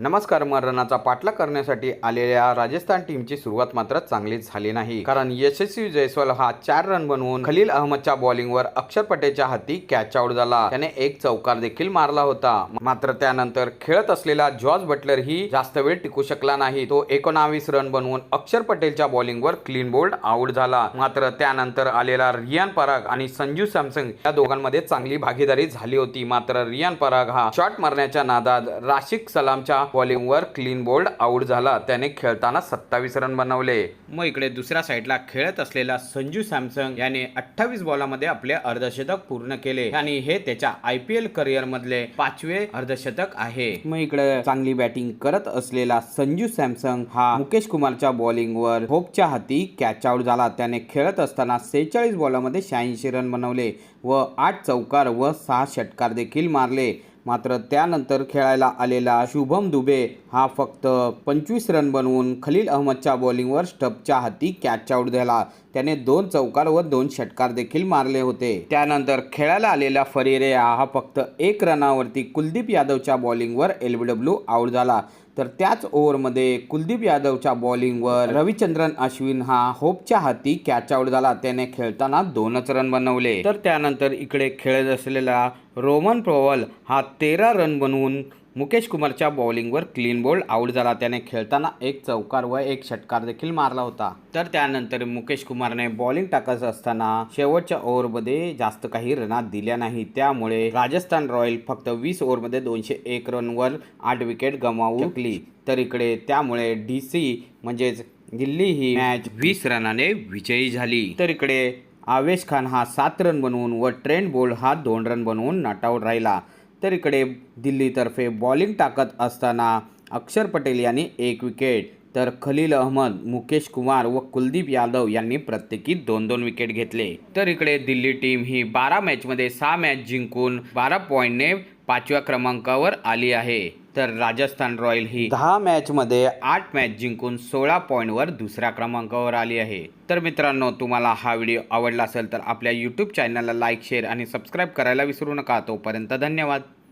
नमस्कार मरणाचा पाठलाग करण्यासाठी आलेल्या राजस्थान टीमची सुरुवात मात्र चांगलीच झाली नाही. कारण यशस्वी जयस्वाल हा चार रन बनवून खलील अहमदच्या बॉलिंगवर अक्षर पटेलच्या हाती कॅच आउट झाला. त्याने एक चौकार देखील मारला होता. मात्र त्यानंतर खेळत असलेला जॉर्ज बटलर ही जास्त वेळ टिकू शकला नाही. तो एकोणावीस रन बनवून अक्षर पटेलच्या बॉलिंगवर क्लीन बोल्ड आउट झाला. मात्र त्यानंतर आलेला रियान पराग आणि संजू सॅमसंग या दोघांमध्ये चांगली भागीदारी झाली होती. मात्र रियान पराग हा शॉट मारण्याच्या नादात राशिक सलामच्या बॉलिंगवर क्लीन बोल्ड आउट झाला. त्याने खेळताना सत्तावीस रन बनवले. मग इकडे दुसऱ्या साईडला खेळत असलेला संजू सॅमसंग याने अठ्ठावीस बॉलामध्ये आपले अर्धशतक पूर्ण केले. आणि हे त्याच्या आय पी एल करिअर मधले पाचवे अर्धशतक आहे. मग इकडे चांगली बॅटिंग करत असलेला संजू सॅमसंग हा मुकेश कुमारच्या बॉलिंगवर होपच्या हाती कॅच आउट झाला. त्याने खेळत असताना सेहेचाळीस बॉलामध्ये शहाऐंशी रन बनवले व आठ चौकार व सहा षटकार देखील मारले. मात्र त्यानंतर खेळायला आलेला शुभम दुबे हा फक्त पंचवीस रन बनवून खलील अहमदच्या बॉलिंगवर स्टपच्या हाती कॅच आउट झाला. त्याने दोन चौकार व दोन षटकार देखील मारले होते. त्यानंतर खेळायला आलेला फरेरे हा फक्त एक रनावरती कुलदीप यादवच्या बॉलिंगवर एलबीडब्ल्यू आउट झाला. तर त्याच ओव्हरमध्ये कुलदीप यादवच्या बॉलिंगवर रविचंद्रन अश्विन हा होपच्या हाती कॅच आउट झाला. त्याने खेळताना दोनच रन बनवले. तर त्यानंतर इकडे खेळत असलेला रोमन प्रोवल हा तेरा रन बनवून मुकेश कुमारच्या बॉलिंगवर क्लीन बोल्ड आउट झाला. त्याने खेळताना एक चौकार व एक षटकार देखील मारला होता. तर त्यानंतर मुकेश कुमारने बॉलिंग टाकत असताना शेवटच्या ओव्हरमध्ये जास्त काही रनात दिल्या नाही. त्यामुळे राजस्थान रॉयल फक्त वीस ओव्हरमध्ये दोनशे एक रनवर आठ विकेट गमावू शकली तर इकडे त्यामुळे डी सी म्हणजेच दिल्ली ही मॅच वीस रनाने विजयी झाली. तर इकडे आवेश खान हा सात रन बनवून व ट्रेंड बोल्ड हा दोन रन बनवून नॉट आऊट राहिला. तर इकडे दिल्लीतर्फे बॉलिंग टाकत असताना अक्षर पटेल यांनी एक विकेट. तर खलील अहमद मुकेश कुमार व कुलदीप यादव यांनी प्रत्येकी दोन दोन विकेट घेतले. तर इकडे दिल्ली टीम ही बारा मॅचमध्ये सहा मॅच जिंकून बारा पॉईंटने पाचव्या क्रमांकावर आली आहे. तर राजस्थान रॉयल ही दहा मॅचमध्ये आठ मॅच जिंकून सोळा पॉईंटवर दुसऱ्या क्रमांकावर आली आहे. तर मित्रांनो तुम्हाला हा व्हिडिओ आवडला असेल तर आपल्या यूट्यूब चॅनलला लाईक शेअर आणि सबस्क्राईब करायला विसरू नका. तोपर्यंत धन्यवाद.